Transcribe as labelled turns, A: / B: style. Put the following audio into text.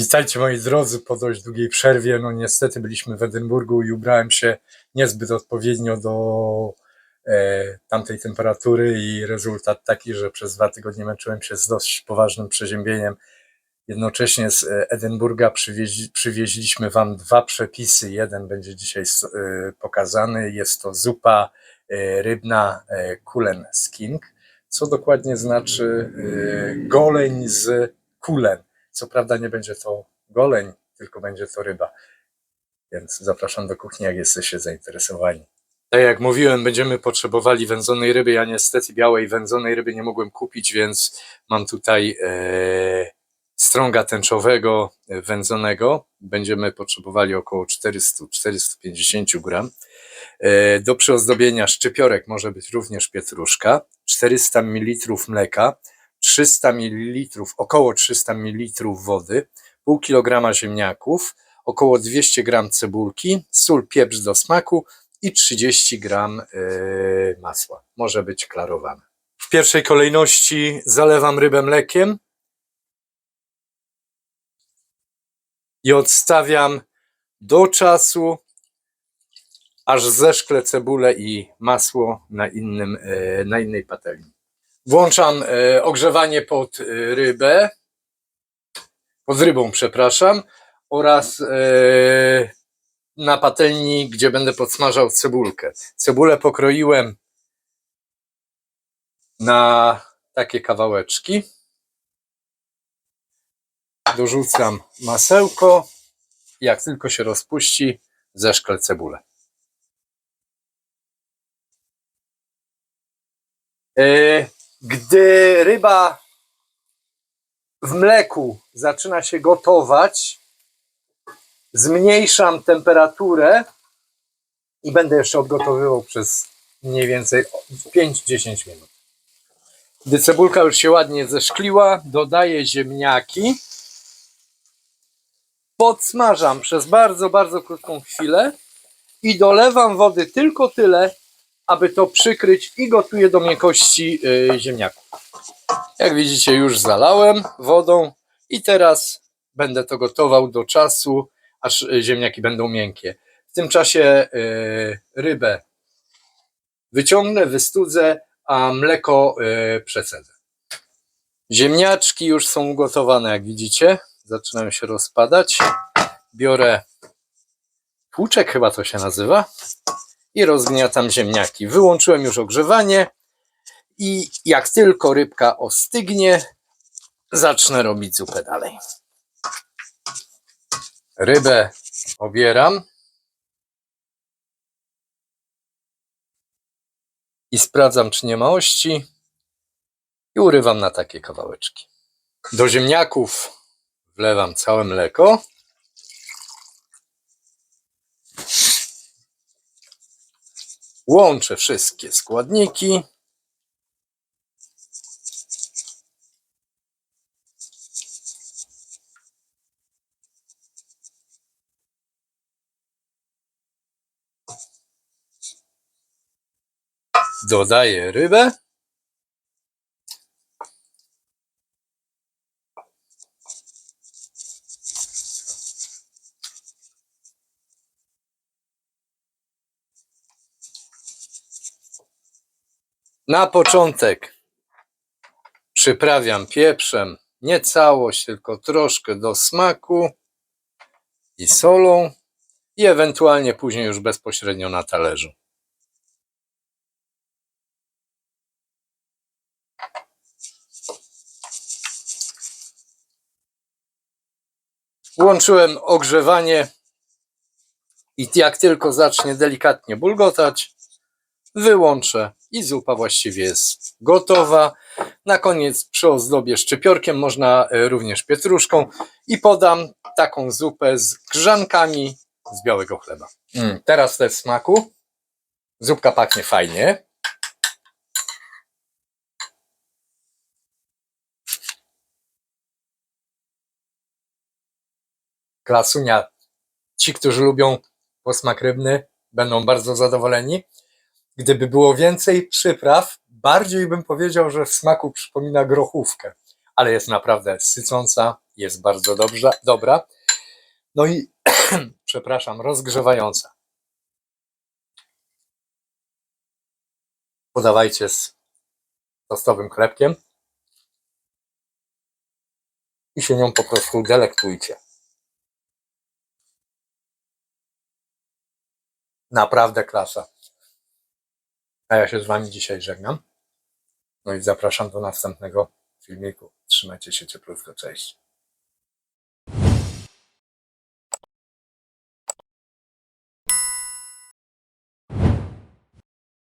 A: Witajcie moi drodzy po dość długiej przerwie. No niestety byliśmy w Edynburgu i ubrałem się niezbyt odpowiednio do e, tamtej temperatury i rezultat taki, że przez dwa tygodnie męczyłem się z dość poważnym przeziębieniem. Jednocześnie z e, Edynburga przywieźli, przywieźliśmy wam dwa przepisy. Jeden będzie dzisiaj e, pokazany. Jest to zupa e, rybna e, kulen skink, co dokładnie znaczy e, goleń z kulen. Co prawda nie będzie to goleń, tylko będzie to ryba. Więc zapraszam do kuchni, jak jesteście zainteresowani. Tak jak mówiłem, będziemy potrzebowali wędzonej ryby. Ja niestety białej wędzonej ryby nie mogłem kupić, więc mam tutaj e, strąga tęczowego e, wędzonego. Będziemy potrzebowali około 400-450 gram. E, do przyozdobienia szczypiorek może być również pietruszka, 400 ml mleka, 300 ml, około 300 ml wody, pół kilograma ziemniaków, około 200 gram cebulki, sól, pieprz do smaku i 30 gram e, masła. Może być klarowane. W pierwszej kolejności zalewam rybę mlekiem i odstawiam do czasu, aż zeszklę cebulę i masło na, innym, e, na innej patelni. Włączam e, ogrzewanie pod e, rybę, pod rybą, przepraszam, oraz e, na patelni, gdzie będę podsmażał cebulkę. Cebulę pokroiłem na takie kawałeczki. Dorzucam masełko. Jak tylko się rozpuści, zeszklę cebulę. E, Gdy ryba w mleku zaczyna się gotować, zmniejszam temperaturę i będę jeszcze odgotowywał przez mniej więcej 5-10 minut. Gdy cebulka już się ładnie zeszkliła, dodaję ziemniaki. Podsmażam przez bardzo, bardzo krótką chwilę i dolewam wody tylko tyle, aby to przykryć i gotuję do miękkości y, ziemniaków. Jak widzicie, już zalałem wodą i teraz będę to gotował do czasu, aż y, ziemniaki będą miękkie. W tym czasie y, rybę wyciągnę, wystudzę, a mleko przecedzę. Ziemniaczki już są ugotowane, jak widzicie. Zaczynają się rozpadać. Biorę tłuczek, chyba to się nazywa, i rozgniatam ziemniaki. Wyłączyłem już ogrzewanie i jak tylko rybka ostygnie, zacznę robić zupę dalej. Rybę obieram i sprawdzam, czy nie ma ości i urywam na takie kawałeczki. Do ziemniaków wlewam całe mleko. Łączę wszystkie składniki. Dodaję rybę. Na początek przyprawiam pieprzem, nie całość, tylko troszkę do smaku i solą i ewentualnie później już bezpośrednio na talerzu. Włączyłem ogrzewanie i jak tylko zacznie delikatnie bulgotać, wyłączę i zupa właściwie jest gotowa. Na koniec przy ozdobię szczypiorkiem, można e, również pietruszką i podam taką zupę z grzankami z białego chleba. Mm, teraz test smaku. Zupka pachnie fajnie. Klasunia. Ci, którzy lubią posmak rybny, będą bardzo zadowoleni. Gdyby było więcej przypraw, bardziej bym powiedział, że w smaku przypomina grochówkę. ale jest naprawdę sycąca, jest bardzo dobrze, dobra. No i, przepraszam, rozgrzewająca. Podawajcie z tostowym chlebkiem i się nią po prostu delektujcie. Naprawdę klasa. A ja się z Wami dzisiaj żegnam. No i zapraszam do następnego filmiku. Trzymajcie się cieplutko. Cześć.